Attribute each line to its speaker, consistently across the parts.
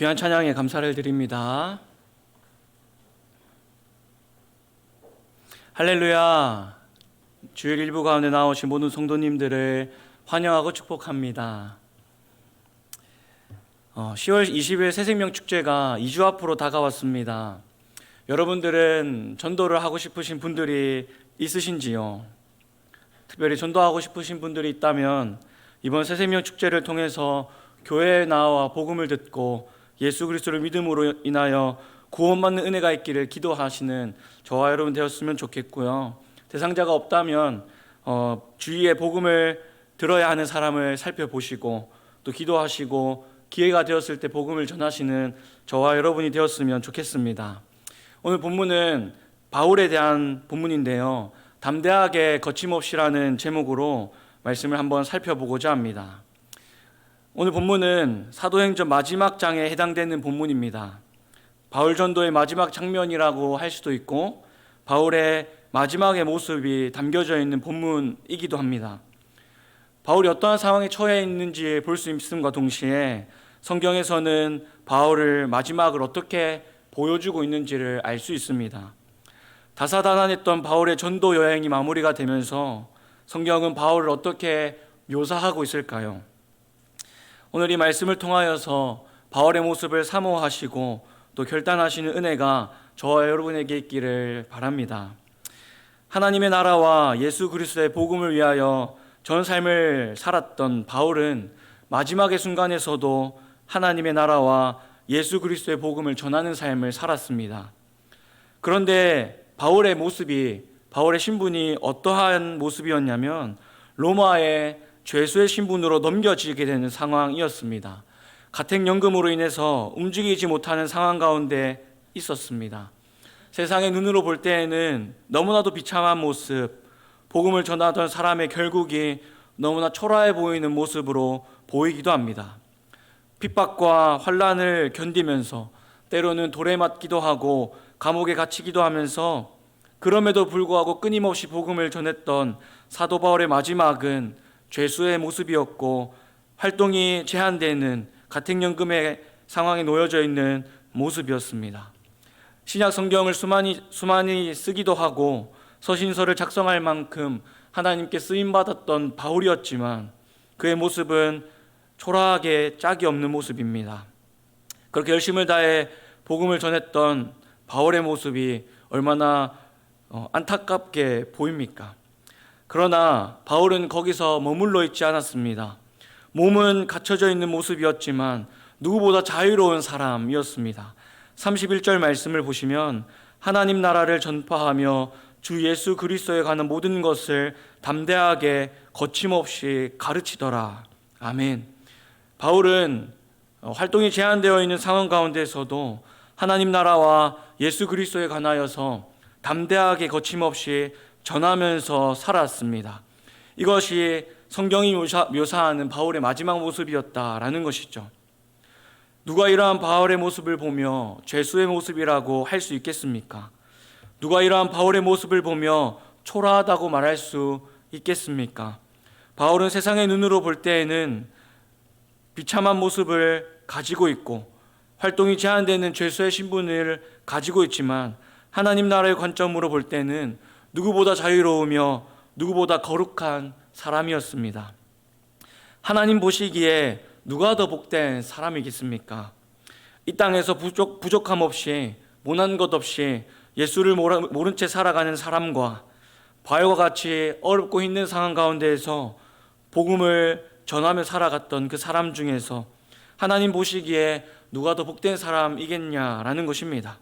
Speaker 1: 귀한 찬양에 감사를 드립니다. 할렐루야. 주일 일부 가운데 나오신 모든 성도님들을 환영하고 축복합니다. 어, 10월 20일 새생명 축제가 2주 앞으로 다가왔습니다. 여러분들은 전도를 하고 싶으신 분들이 있으신지요? 특별히 전도하고 싶으신 분들이 있다면 이번 새생명 축제를 통해서 교회에 나와 복음을 듣고 예수 그리스도를 믿음으로 인하여 구원받는 은혜가 있기를 기도하시는 저와 여러분 되었으면 좋겠고요. 대상자가 없다면 어, 주위에 복음을 들어야 하는 사람을 살펴보시고 또 기도하시고 기회가 되었을 때 복음을 전하시는 저와 여러분이 되었으면 좋겠습니다. 오늘 본문은 바울에 대한 본문인데요. 담대하게 거침없이라는 제목으로 말씀을 한번 살펴보고자 합니다. 오늘 본문은 사도행전 마지막 장에 해당되는 본문입니다. 바울 전도의 마지막 장면이라고 할 수도 있고 바울의 마지막의 모습이 담겨져 있는 본문이기도 합니다. 바울이 어떠한 상황에 처해 있는지 볼 수 있음과 동시에 성경에서는 바울을 마지막을 어떻게 보여주고 있는지를 알 수 있습니다. 다사다난했던 바울의 전도 여행이 마무리가 되면서 성경은 바울을 어떻게 묘사하고 있을까요? 오늘 이 말씀을 통하여서 바울의 모습을 사모하시고 또 결단하시는 은혜가 저와 여러분에게 있기를 바랍니다. 하나님의 나라와 예수 그리스도의 복음을 위하여 전 삶을 살았던 바울은 마지막의 순간에서도 하나님의 나라와 예수 그리스도의 복음을 전하는 삶을 살았습니다. 그런데 바울의 모습이 바울의 신분이 어떠한 모습이었냐면 로마의 죄수의 신분으로 넘겨지게 되는 상황이었습니다. 가택연금으로 인해서 움직이지 못하는 상황 가운데 있었습니다. 세상의 눈으로 볼 때에는 너무나도 비참한 모습, 복음을 전하던 사람의 결국이 너무나 초라해 보이는 모습으로 보이기도 합니다. 핍박과 환란을 견디면서 때로는 돌에 맞기도 하고 감옥에 갇히기도 하면서 그럼에도 불구하고 끊임없이 복음을 전했던 사도 바울의 마지막은 죄수의 모습이었고 활동이 제한되는 가택연금의 상황에 놓여져 있는 모습이었습니다. 신약 성경을 수많이 수많이 쓰기도 하고 서신서를 작성할 만큼 하나님께 쓰임 받았던 바울이었지만 그의 모습은 초라하게 짝이 없는 모습입니다. 그렇게 열심을 다해 복음을 전했던 바울의 모습이 얼마나 어, 안타깝게 보입니까? 그러나 바울은 거기서 머물러 있지 않았습니다. 몸은 갇혀져 있는 모습이었지만 누구보다 자유로운 사람이었습니다. 31절 말씀을 보시면 하나님 나라를 전파하며 주 예수 그리스도에 관한 모든 것을 담대하게 거침없이 가르치더라. 아멘. 바울은 어, 활동이 제한되어 있는 상황 가운데서도 하나님 나라와 예수 그리스도에 관하여서 담대하게 거침없이 전하면서 살았습니다. 이것이 성경이 묘사, 하는 바울의 마지막 모습이었다라는 것이죠. 누가 이러한 바울의 모습을 보며 죄수의 모습이라고 할 수 있겠습니까? 누가 이러한 바울의 모습을 보며 초라하다고 말할 수 있겠습니까? 바울은 세상의 눈으로 볼 때에는 비참한 모습을 가지고 있고 활동이 제한되는 죄수의 신분을 가지고 있지만 하나님 나라의 관점으로 볼 때는 누구보다 자유로우며 누구보다 거룩한 사람이었습니다. 하나님 보시기에 누가 더 복된 사람이겠습니까? 이 땅에서 부족, 부족함 없이 모난 것 없이 예수를 모른 채 살아가는 사람과 바울과 같이 어렵고 힘든 상황 가운데에서 복음을 전하며 살아갔던 그 사람 중에서 하나님 보시기에 누가 더 복된 사람이겠냐라는 것입니다.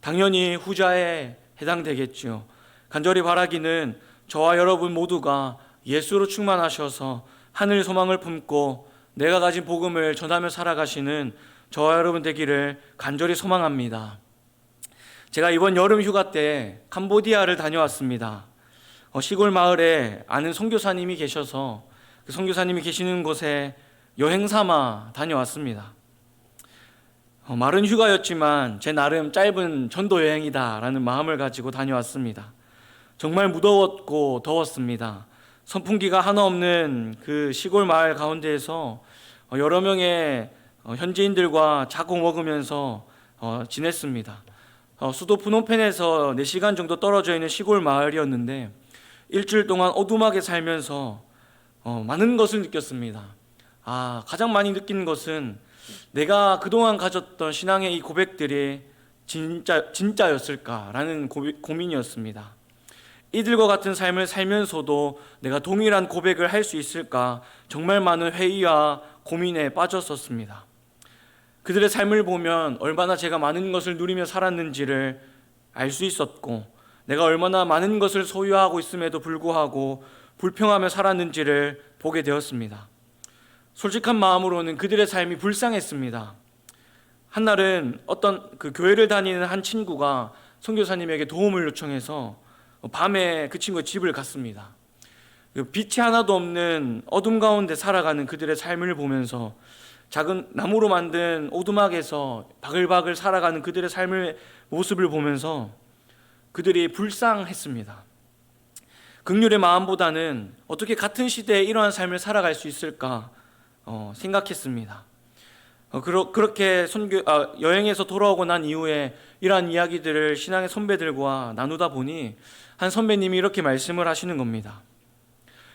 Speaker 1: 당연히 후자에 해당되겠죠. 간절히 바라기는 저와 여러분 모두가 예수로 충만하셔서 하늘 소망을 품고 내가 가진 복음을 전하며 살아가시는 저와 여러분 되기를 간절히 소망합니다. 제가 이번 여름 휴가 때 캄보디아를 다녀왔습니다. 어, 시골 마을에 아는 선교사님이 계셔서 그 선교사님이 계시는 곳에 여행 삼아 다녀왔습니다. 어, 말은 휴가였지만 제 나름 짧은 전도 여행이다라는 마음을 가지고 다녀왔습니다. 정말 무더웠고 더웠습니다. 선풍기가 하나 없는 그 시골 마을 가운데에서 어, 여러 명의 어, 현지인들과 자고 먹으면서 어, 지냈습니다. 어, 수도 푸놈펜에서 4시간 정도 떨어져 있는 시골 마을이었는데 일주일 동안 어둠하게 살면서 어, 많은 것을 느꼈습니다. 아, 가장 많이 느낀 것은 내가 그동안 가졌던 신앙의 이 고백들이 진짜 진짜였을까라는 고민이었습니다. 이들과 같은 삶을 살면서도 내가 동일한 고백을 할 수 있을까 정말 많은 회의와 고민에 빠졌었습니다. 그들의 삶을 보면 얼마나 제가 많은 것을 누리며 살았는지를 알 수 있었고 내가 얼마나 많은 것을 소유하고 있음에도 불구하고 불평하며 살았는지를 보게 되었습니다. 솔직한 마음으로는 그들의 삶이 불쌍했습니다. 한날은 어떤 그 교회를 다니는 한 친구가 선교사님에게 도움을 요청해서 밤에 그 친구의 집을 갔습니다. 그 빛이 하나도 없는 어둠 가운데 살아가는 그들의 삶을 보면서 작은 나무로 만든 오두막에서 바글바글 살아가는 그들의 삶의 모습을 보면서 그들이 불쌍했습니다. 극률의 마음보다는 어떻게 같은 시대에 이러한 삶을 살아갈 수 있을까 어, 생각했습니다. 어, 그렇게 선교, 아, 여행에서 돌아오고 난 이후에 이러한 이야기들을 신앙의 선배들과 나누다 보니 한 선배님이 이렇게 말씀을 하시는 겁니다.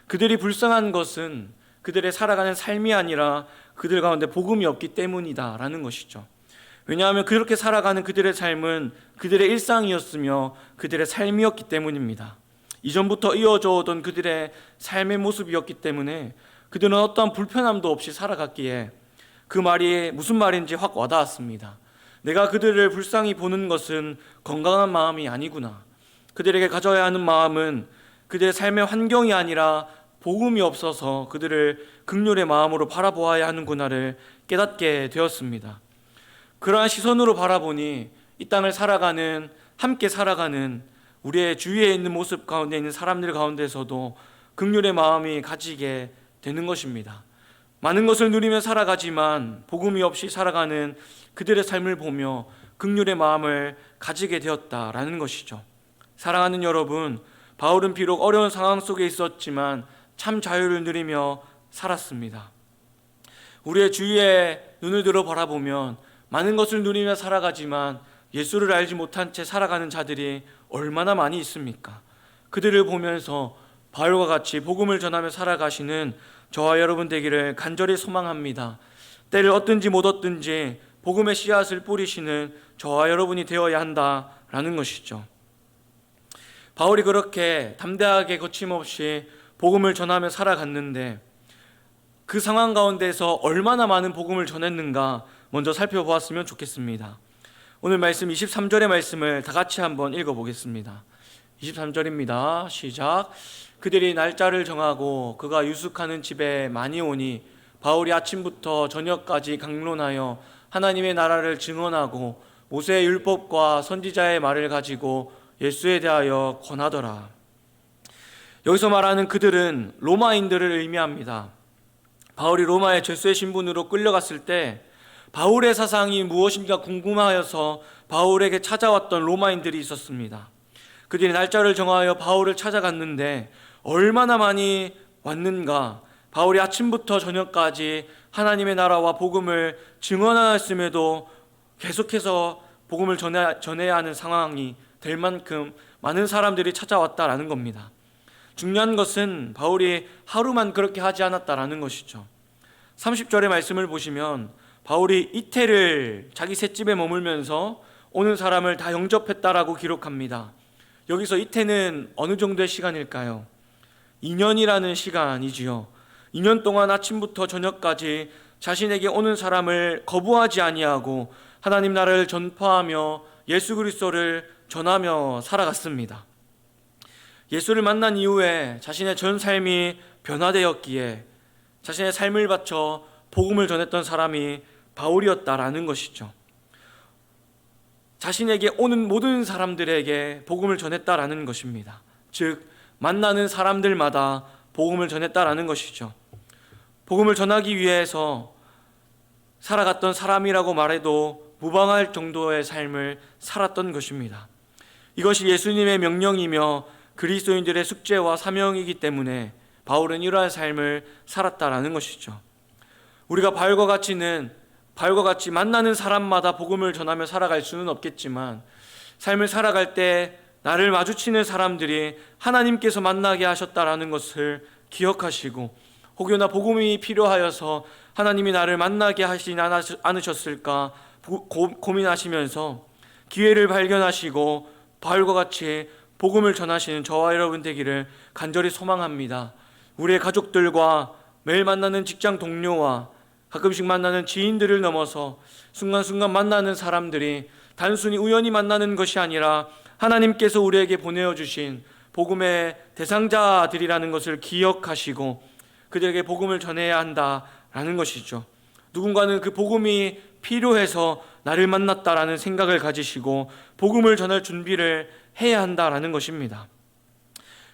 Speaker 1: 그들이 불쌍한 것은 그들의 살아가는 삶이 아니라 그들 가운데 복음이 없기 때문이다라는 것이죠. 왜냐하면 그렇게 살아가는 그들의 삶은 그들의 일상이었으며 그들의 삶이었기 때문입니다. 이전부터 이어져 오던 그들의 삶의 모습이었기 때문에 그들은 어떠한 불편함도 없이 살아갔기에 그 말이 무슨 말인지 확 와닿았습니다. 내가 그들을 불쌍히 보는 것은 건강한 마음이 아니구나. 그들에게 가져야 하는 마음은 그들의 삶의 환경이 아니라 복음이 없어서 그들을 극률의 마음으로 바라보아야 하는구나를 깨닫게 되었습니다. 그러한 시선으로 바라보니 이 땅을 살아가는 함께 살아가는 우리의 주위에 있는 모습 가운데 있는 사람들 가운데서도 극률의 마음이 가지게 되는 것입니다. 많은 것을 누리며 살아가지만 복음이 없이 살아가는 그들의 삶을 보며 극률의 마음을 가지게 되었다라는 것이죠. 사랑하는 여러분, 바울은 비록 어려운 상황 속에 있었지만 참 자유를 누리며 살았습니다. 우리의 주위에 눈을 들어 바라보면 많은 것을 누리며 살아가지만 예수를 알지 못한 채 살아가는 자들이 얼마나 많이 있습니까? 그들을 보면서 바울과 같이 복음을 전하며 살아가시는 저와 여러분 되기를 간절히 소망합니다. 때를 얻든지 못 얻든지 복음의 씨앗을 뿌리시는 저와 여러분이 되어야 한다라는 것이죠. 바울이 그렇게 담대하게 거침없이 복음을 전하며 살아갔는데 그 상황 가운데서 얼마나 많은 복음을 전했는가 먼저 살펴보았으면 좋겠습니다. 오늘 말씀 23절의 말씀을 다 같이 한번 읽어보겠습니다. 23절입니다. 시작. 그들이 날짜를 정하고 그가 유숙하는 집에 많이 오니 바울이 아침부터 저녁까지 강론하여 하나님의 나라를 증언하고 모세의 율법과 선지자의 말을 가지고 예수에 대하여 권하더라. 여기서 말하는 그들은 로마인들을 의미합니다. 바울이 로마의 죄수의 신분으로 끌려갔을 때 바울의 사상이 무엇인가 궁금하여서 바울에게 찾아왔던 로마인들이 있었습니다. 그들이 날짜를 정하여 바울을 찾아갔는데 얼마나 많이 왔는가. 바울이 아침부터 저녁까지 하나님의 나라와 복음을 증언하였음에도 계속해서 복음을 전해야 하는 상황이 될 만큼 많은 사람들이 찾아왔다라는 겁니다. 중요한 것은 바울이 하루만 그렇게 하지 않았다라는 것이죠. 30절의 말씀을 보시면 바울이 이태를 자기 셋집에 머물면서 오는 사람을 다 영접했다라고 기록합니다. 여기서 이태는 어느 정도의 시간일까요? 2년이라는 시간이지요. 2년 동안 아침부터 저녁까지 자신에게 오는 사람을 거부하지 아니하고 하나님 나라를 전파하며 예수 그리스도를 전하며 살아갔습니다. 예수를 만난 이후에 자신의 전 삶이 변화되었기에 자신의 삶을 바쳐 복음을 전했던 사람이 바울이었다라는 것이죠. 자신에게 오는 모든 사람들에게 복음을 전했다라는 것입니다. 즉 만나는 사람들마다 복음을 전했다라는 것이죠. 복음을 전하기 위해서 살아갔던 사람이라고 말해도 무방할 정도의 삶을 살았던 것입니다. 이것이 예수님의 명령이며 그리스도인들의 숙제와 사명이기 때문에 바울은 이러한 삶을 살았다라는 것이죠. 우리가 바울과 같이는 바울과 같이 만나는 사람마다 복음을 전하며 살아갈 수는 없겠지만 삶을 살아갈 때 나를 마주치는 사람들이 하나님께서 만나게 하셨다라는 것을 기억하시고 혹여나 복음이 필요하여서 하나님이 나를 만나게 않았- 않으셨을까 고민하시면서 기회를 발견하시고 바울과 같이 복음을 전하시는 저와 여러분 되기를 간절히 소망합니다. 우리의 가족들과 매일 만나는 직장 동료와 가끔씩 만나는 지인들을 넘어서 순간순간 만나는 사람들이 단순히 우연히 만나는 것이 아니라 하나님께서 우리에게 보내어 주신 복음의 대상자들이라는 것을 기억하시고 그들에게 복음을 전해야 한다라는 것이죠. 누군가는 그 복음이 필요해서 나를 만났다라는 생각을 가지시고 복음을 전할 준비를 해야 한다라는 것입니다.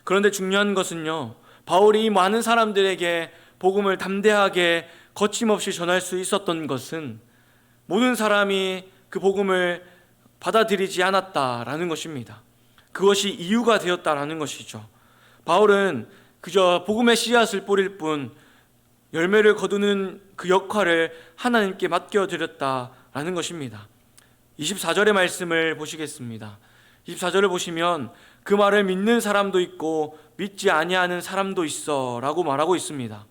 Speaker 1: 그런데 중요한 것은요. 바울이 이 많은 사람들에게 복음을 담대하게 거침없이 전할 수 있었던 것은 모든 사람이 그 복음을 받아들이지 않았다라는 것입니다. 그것이 이유가 되었다라는 것이죠. 바울은 그저 복음의 씨앗을 뿌릴 뿐 열매를 거두는 그 역할을 하나님께 맡겨드렸다 라는 것입니다. 24절의 말씀을 보시겠습니다. 24절을 보시면 그 말을 믿는 사람도 있고 믿지 아니하는 사람도 있어라고 말하고 있습니다.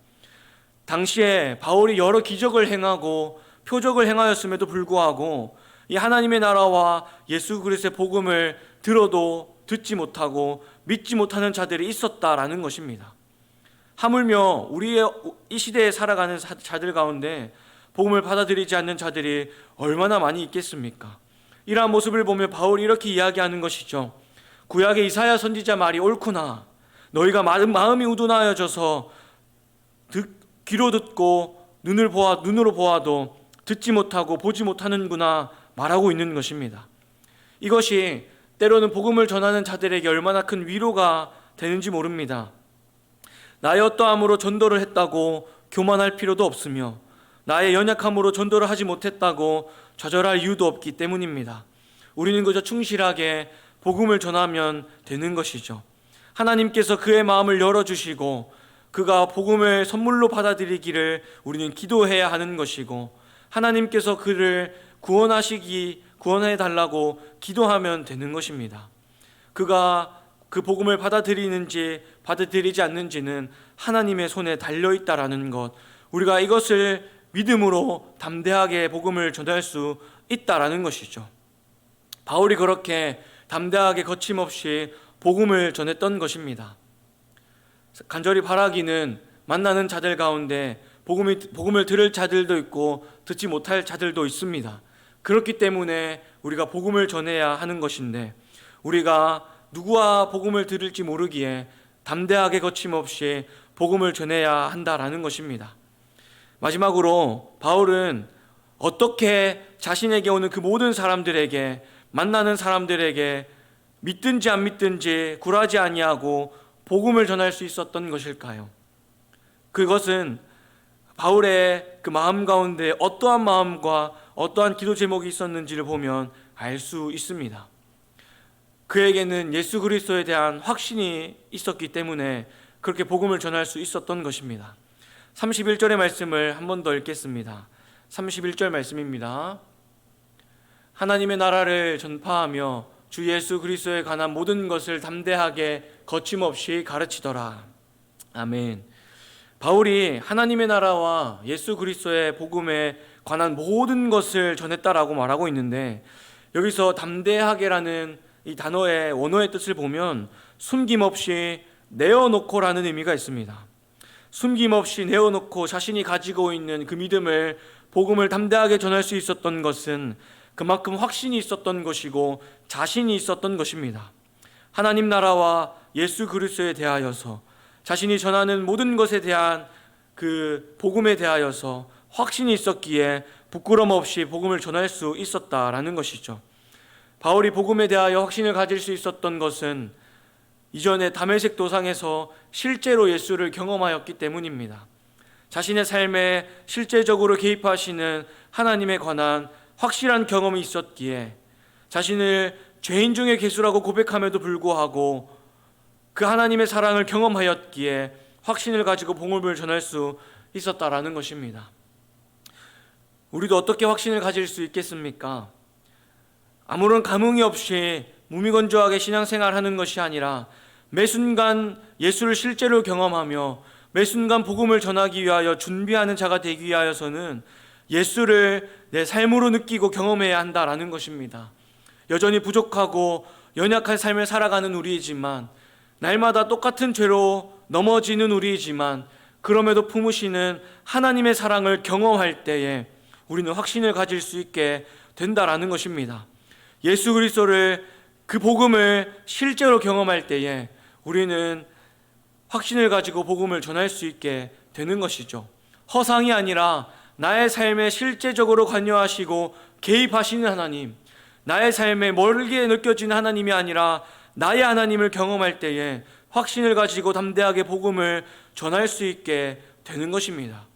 Speaker 1: 당시에 바울이 여러 기적을 행하고 표적을 행하였음에도 불구하고 이 하나님의 나라와 예수 그리스도의 복음을 들어도 듣지 못하고 믿지 못하는 자들이 있었다라는 것입니다. 하물며 우리의 이 시대에 살아가는 사- 자들 가운데 복음을 받아들이지 않는 자들이 얼마나 많이 있겠습니까? 이러한 모습을 보며 바울이 이렇게 이야기하는 것이죠. 구약의 이사야 선지자 말이 옳구나. 너희가 마음, 마음이 우둔하여져서 듣, 귀로 듣고 눈을 보아 눈으로 보아도 듣지 못하고 보지 못하는구나 말하고 있는 것입니다. 이것이 때로는 복음을 전하는 자들에게 얼마나 큰 위로가 되는지 모릅니다. 나의 어떠함으로 전도를 했다고 교만할 필요도 없으며 나의 연약함으로 전도를 하지 못했다고 좌절할 이유도 없기 때문입니다. 우리는 그저 충실하게 복음을 전하면 되는 것이죠. 하나님께서 그의 마음을 열어주시고 그가 복음을 선물로 받아들이기를 우리는 기도해야 하는 것이고 하나님께서 그를 구원하시기 구원해 달라고 기도하면 되는 것입니다. 그가 그 복음을 받아들이는지 받아들이지 않는지는 하나님의 손에 달려 있다라는 것. 우리가 이것을 믿음으로 담대하게 복음을 전할 수 있다라는 것이죠. 바울이 그렇게 담대하게 거침없이 복음을 전했던 것입니다. 간절히 바라기는 만나는 자들 가운데 복음이, 복음을 들을 자들도 있고 듣지 못할 자들도 있습니다. 그렇기 때문에 우리가 복음을 전해야 하는 것인데 우리가 누구와 복음을 들을지 모르기에 담대하게 거침없이 복음을 전해야 한다라는 것입니다. 마지막으로 바울은 어떻게 자신에게 오는 그 모든 사람들에게 만나는 사람들에게 믿든지 안 믿든지 굴하지 아니하고 복음을 전할 수 있었던 것일까요? 그것은 바울의 그 마음 가운데 어떠한 마음과 어떠한 기도 제목이 있었는지를 보면 알 수 있습니다. 그에게는 예수 그리스도에 대한 확신이 있었기 때문에 그렇게 복음을 전할 수 있었던 것입니다. 31절의 말씀을 한 번 더 읽겠습니다. 31절 말씀입니다. 하나님의 나라를 전파하며 주 예수 그리스도에 관한 모든 것을 담대하게 거침없이 가르치더라. 아멘. 바울이 하나님의 나라와 예수 그리스도의 복음에 관한 모든 것을 전했다라고 말하고 있는데 여기서 담대하게라는 이 단어의 원어의 뜻을 보면 숨김없이 내어놓고라는 의미가 있습니다. 숨김없이 내어놓고 자신이 가지고 있는 그 믿음을 복음을 담대하게 전할 수 있었던 것은 그만큼 확신이 있었던 것이고 자신이 있었던 것입니다. 하나님 나라와 예수 그리스도에 대하여서 자신이 전하는 모든 것에 대한 그 복음에 대하여서 확신이 있었기에 부끄럼 없이 복음을 전할 수 있었다라는 것이죠. 바울이 복음에 대하여 확신을 가질 수 있었던 것은 이전에 다메섹 도상에서 실제로 예수를 경험하였기 때문입니다. 자신의 삶에 실제적으로 개입하시는 하나님에 관한 확실한 경험이 있었기에 자신을 죄인 중의 개수라고 고백함에도 불구하고 그 하나님의 사랑을 경험하였기에 확신을 가지고 복음을 전할 수 있었다라는 것입니다. 우리도 어떻게 확신을 가질 수 있겠습니까? 아무런 감흥이 없이 무미건조하게 신앙생활 하는 것이 아니라 매 순간 예수를 실제로 경험하며 매 순간 복음을 전하기 위하여 준비하는 자가 되기 위하여서는 예수를 내 삶으로 느끼고 경험해야 한다라는 것입니다. 여전히 부족하고 연약한 삶을 살아가는 우리이지만 날마다 똑같은 죄로 넘어지는 우리이지만 그럼에도 품으시는 하나님의 사랑을 경험할 때에 우리는 확신을 가질 수 있게 된다라는 것입니다. 예수 그리스도를 그 복음을 실제로 경험할 때에 우리는 확신을 가지고 복음을 전할 수 있게 되는 것이죠. 허상이 아니라 나의 삶에 실제적으로 관여하시고 개입하시는 하나님, 나의 삶에 멀게 느껴지는 하나님이 아니라 나의 하나님을 경험할 때에 확신을 가지고 담대하게 복음을 전할 수 있게 되는 것입니다.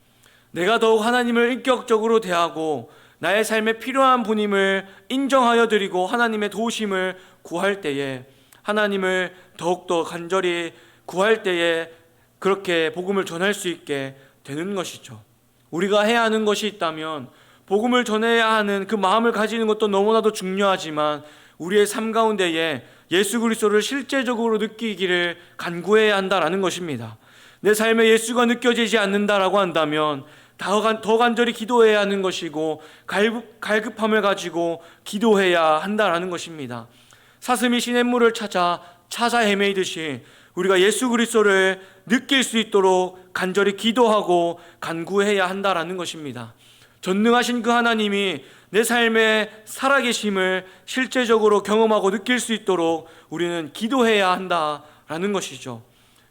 Speaker 1: 내가 더욱 하나님을 인격적으로 대하고 나의 삶에 필요한 분임을 인정하여 드리고 하나님의 도우심을 구할 때에 하나님을 더욱더 간절히 구할 때에 그렇게 복음을 전할 수 있게 되는 것이죠. 우리가 해야 하는 것이 있다면 복음을 전해야 하는 그 마음을 가지는 것도 너무나도 중요하지만 우리의 삶 가운데에 예수 그리스도를 실제적으로 느끼기를 간구해야 한다라는 것입니다. 내 삶에 예수가 느껴지지 않는다라고 한다면 더, 간절히 기도해야 하는 것이고 갈급, 갈급함을 가지고 기도해야 한다라는 것입니다. 사슴이 시냇물을 찾아 찾아 헤매이듯이 우리가 예수 그리스도를 느낄 수 있도록 간절히 기도하고 간구해야 한다라는 것입니다. 전능하신 그 하나님이 내 삶의 살아계심을 실제적으로 경험하고 느낄 수 있도록 우리는 기도해야 한다라는 것이죠.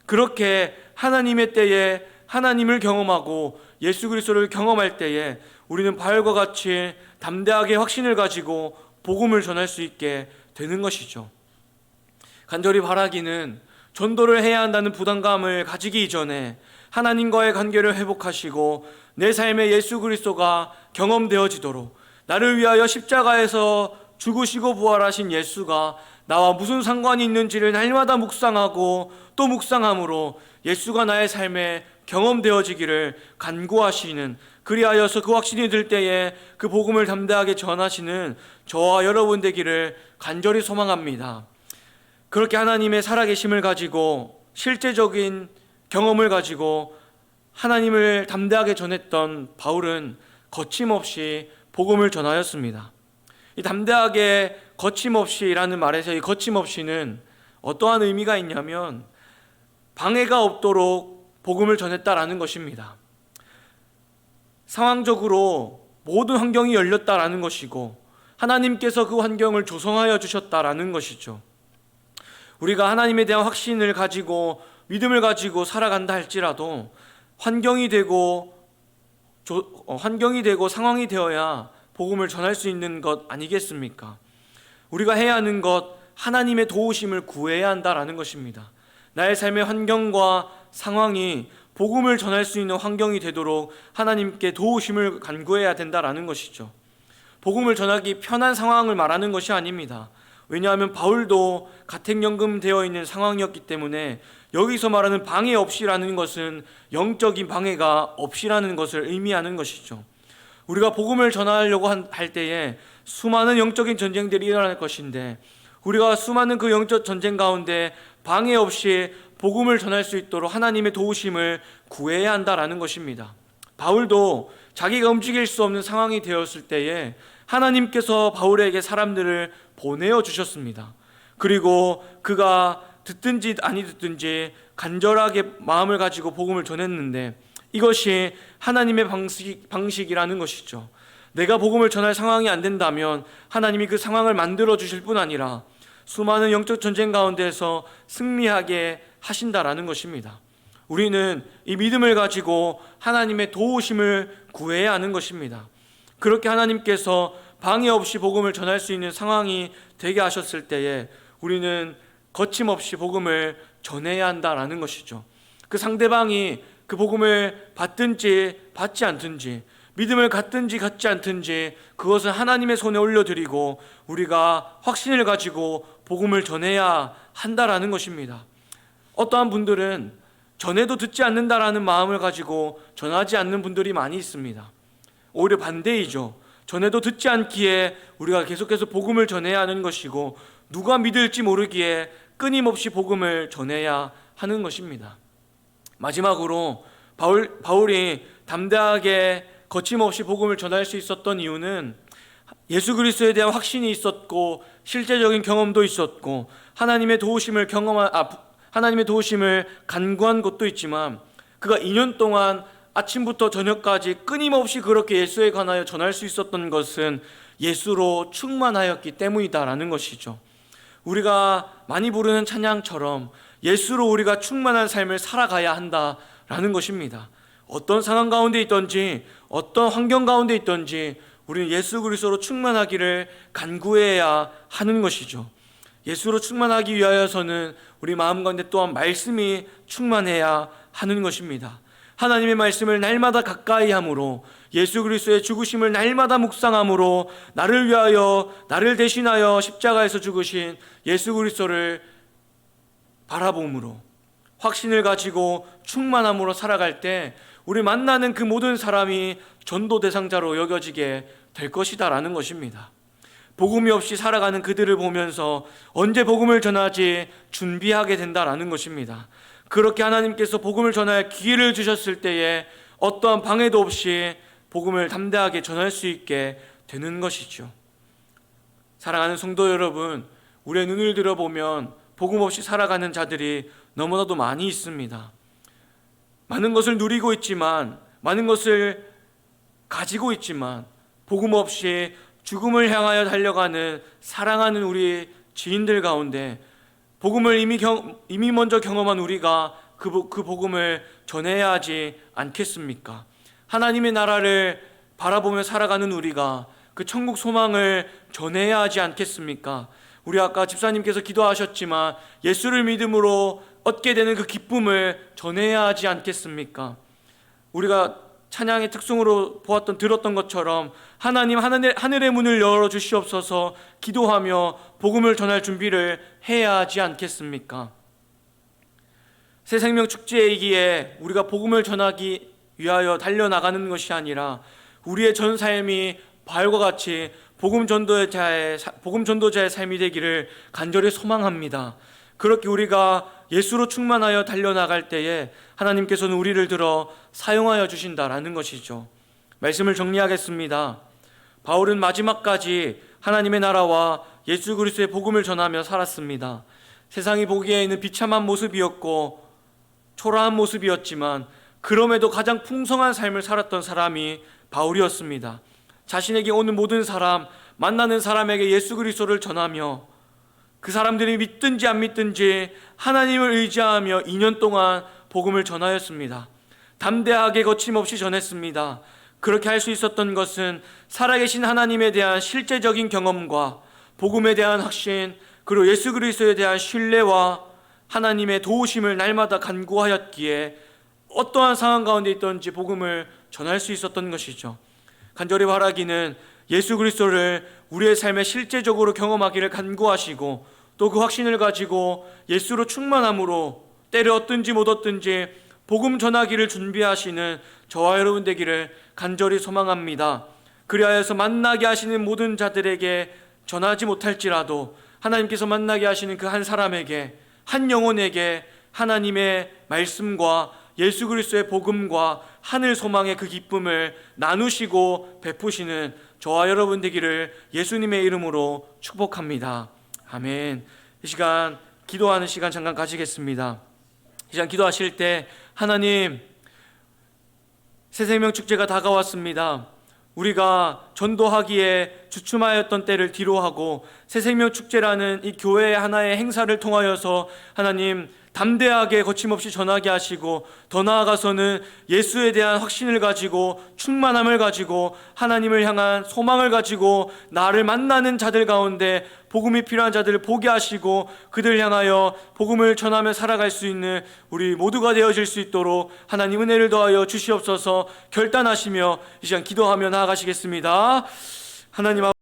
Speaker 1: 그렇게 하나님의 때에 하나님을 경험하고 예수 그리스도를 경험할 때에 우리는 바울과 같이 담대하게 확신을 가지고 복음을 전할 수 있게 되는 것이죠. 간절히 바라기는 전도를 해야 한다는 부담감을 가지기 이전에 하나님과의 관계를 회복하시고 내 삶에 예수 그리스도가 경험되어지도록 나를 위하여 십자가에서 죽으시고 부활하신 예수가 나와 무슨 상관이 있는지를 날마다 묵상하고 또 묵상함으로 예수가 나의 삶에 경험되어지기를 간구하시는 그리하여서 그 확신이 들 때에 그 복음을 담대하게 전하시는 저와 여러분 되기를 간절히 소망합니다. 그렇게 하나님의 살아계심을 가지고 실제적인 경험을 가지고 하나님을 담대하게 전했던 바울은 거침없이 복음을 전하였습니다. 이 담대하게 거침없이라는 말에서 이 거침없이는 어떠한 의미가 있냐면 방해가 없도록 복음을 전했다라는 것입니다. 상황적으로 모든 환경이 열렸다라는 것이고 하나님께서 그 환경을 조성하여 주셨다라는 것이죠. 우리가 하나님에 대한 확신을 가지고 믿음을 가지고 살아간다 할지라도 환경이 되고 조, 어, 환경이 되고 상황이 되어야 복음을 전할 수 있는 것 아니겠습니까? 우리가 해야 하는 것 하나님의 도우심을 구해야 한다라는 것입니다. 나의 삶의 환경과 상황이 복음을 전할 수 있는 환경이 되도록 하나님께 도우심을 간구해야 된다라는 것이죠. 복음을 전하기 편한 상황을 말하는 것이 아닙니다. 왜냐하면 바울도 가택연금 되어 있는 상황이었기 때문에 여기서 말하는 방해 없이라는 것은 영적인 방해가 없이라는 것을 의미하는 것이죠. 우리가 복음을 전하려고 할 때에 수많은 영적인 전쟁들이 일어날 것인데 우리가 수많은 그 영적 전쟁 가운데 방해 없이 복음을 전할 수 있도록 하나님의 도우심을 구해야 한다라는 것입니다. 바울도 자기가 움직일 수 없는 상황이 되었을 때에 하나님께서 바울에게 사람들을 보내어 주셨습니다. 그리고 그가 듣든지 아니 듣든지 간절하게 마음을 가지고 복음을 전했는데 이것이 하나님의 방식, 방식이라는 것이죠. 내가 복음을 전할 상황이 안 된다면 하나님이 그 상황을 만들어 주실 뿐 아니라 수많은 영적 전쟁 가운데서 승리하게 하신다라는 것입니다. 우리는 이 믿음을 가지고 하나님의 도우심을 구해야 하는 것입니다. 그렇게 하나님께서 방해 없이 복음을 전할 수 있는 상황이 되게 하셨을 때에 우리는 거침없이 복음을 전해야 한다라는 것이죠. 그 상대방이 그 복음을 받든지 받지 않든지 믿음을 갖든지 갖지 않든지 그것은 하나님의 손에 올려드리고 우리가 확신을 가지고 복음을 전해야 한다라는 것입니다. 어떠한 분들은 전해도 듣지 않는다라는 마음을 가지고 전하지 않는 분들이 많이 있습니다. 오히려 반대이죠. 전에도 듣지 않기에 우리가 계속해서 복음을 전해야 하는 것이고 누가 믿을지 모르기에 끊임없이 복음을 전해야 하는 것입니다. 마지막으로 바울, 바울이 담대하게 거침없이 복음을 전할 수 있었던 이유는 예수 그리스도에 대한 확신이 있었고 실제적인 경험도 있었고 하나님의 도우심을 경험한 아, 하나님의 도우심을 간구한 것도 있지만 그가 2년 동안 아침부터 저녁까지 끊임없이 그렇게 예수에 관하여 전할 수 있었던 것은 예수로 충만하였기 때문이다라는 것이죠. 우리가 많이 부르는 찬양처럼 예수로 우리가 충만한 삶을 살아가야 한다라는 것입니다. 어떤 상황 가운데 있든지 어떤 환경 가운데 있든지 우리는 예수 그리스도로 충만하기를 간구해야 하는 것이죠. 예수로 충만하기 위하여서는 우리 마음 가운데 또한 말씀이 충만해야 하는 것입니다. 하나님의 말씀을 날마다 가까이 함으로 예수 그리스도의 죽으심을 날마다 묵상함으로 나를 위하여 나를 대신하여 십자가에서 죽으신 예수 그리스도를 바라봄으로 확신을 가지고 충만함으로 살아갈 때 우리 만나는 그 모든 사람이 전도 대상자로 여겨지게 될 것이다라는 것입니다. 복음이 없이 살아가는 그들을 보면서 언제 복음을 전하지 준비하게 된다라는 것입니다. 그렇게 하나님께서 복음을 전할 기회를 주셨을 때에 어떠한 방해도 없이 복음을 담대하게 전할 수 있게 되는 것이죠. 사랑하는 성도 여러분, 우리의 눈을 들어보면 복음 없이 살아가는 자들이 너무나도 많이 있습니다. 많은 것을 누리고 있지만, 많은 것을 가지고 있지만, 복음 없이 죽음을 향하여 달려가는 사랑하는 우리 지인들 가운데 복음을 이미 경, 이미 먼저 경험한 우리가 그, 복- 그 복음을 전해야 하지 않겠습니까? 하나님의 나라를 바라보며 살아가는 우리가 그 천국 소망을 전해야 하지 않겠습니까? 우리 아까 집사님께서 기도하셨지만 예수를 믿음으로 얻게 되는 그 기쁨을 전해야 하지 않겠습니까? 우리가 찬양의 특성으로 보았던 들었던 것처럼 하나님 하늘, 하늘의 문을 열어 주시옵소서 기도하며 복음을 전할 준비를 해야 하지 않겠습니까? 새 생명 축제이기에 우리가 복음을 전하기 위하여 달려나가는 것이 아니라 우리의 전 삶이 바울과 같이 복음 전도자의 복음 전도자의 삶이 되기를 간절히 소망합니다. 그렇게 우리가 예수로 충만하여 달려나갈 때에 하나님께서는 우리를 들어 사용하여 주신다라는 것이죠. 말씀을 정리하겠습니다. 바울은 마지막까지 하나님의 나라와 예수 그리스도의 복음을 전하며 살았습니다. 세상이 보기에는 비참한 모습이었고 초라한 모습이었지만 그럼에도 가장 풍성한 삶을 살았던 사람이 바울이었습니다. 자신에게 오는 모든 사람, 만나는 사람에게 예수 그리스도를 전하며 그 사람들이 믿든지 안 믿든지 하나님을 의지하며 2년 동안 복음을 전하였습니다. 담대하게 거침없이 전했습니다. 그렇게 할 수 있었던 것은 살아계신 하나님에 대한 실제적인 경험과 복음에 대한 확신, 그리고 예수 그리스도에 대한 신뢰와 하나님의 도우심을 날마다 간구하였기에 어떠한 상황 가운데 있든지 복음을 전할 수 있었던 것이죠. 간절히 바라기는 예수 그리스도를 우리의 삶에 실제적으로 경험하기를 간구하시고 또 그 확신을 가지고 예수로 충만함으로 때를 얻든지 못 얻든지 복음 전하기를 준비하시는 저와 여러분 되기를 간절히 소망합니다. 그리하여서 만나게 하시는 모든 자들에게 전하지 못할지라도 하나님께서 만나게 하시는 그 한 사람에게 한 영혼에게 하나님의 말씀과 예수 그리스도의 복음과 하늘 소망의 그 기쁨을 나누시고 베푸시는 저와 여러분 되기를 예수님의 이름으로 축복합니다. 아멘. 이 시간 기도하는 시간 잠깐 가지겠습니다. 이 시간 기도하실 때 하나님 새생명 축제가 다가왔습니다. 우리가 전도하기에 주춤하였던 때를 뒤로하고 새 생명 축제라는 이 교회의 하나의 행사를 통하여서 하나님 담대하게 거침없이 전하게 하시고 더 나아가서는 예수에 대한 확신을 가지고 충만함을 가지고 하나님을 향한 소망을 가지고 나를 만나는 자들 가운데 복음이 필요한 자들을 보게 하시고 그들 향하여 복음을 전하며 살아갈 수 있는 우리 모두가 되어질 수 있도록 하나님 은혜를 더하여 주시옵소서 결단하시며 이 시간 기도하며 나아가시겠습니다. 하나님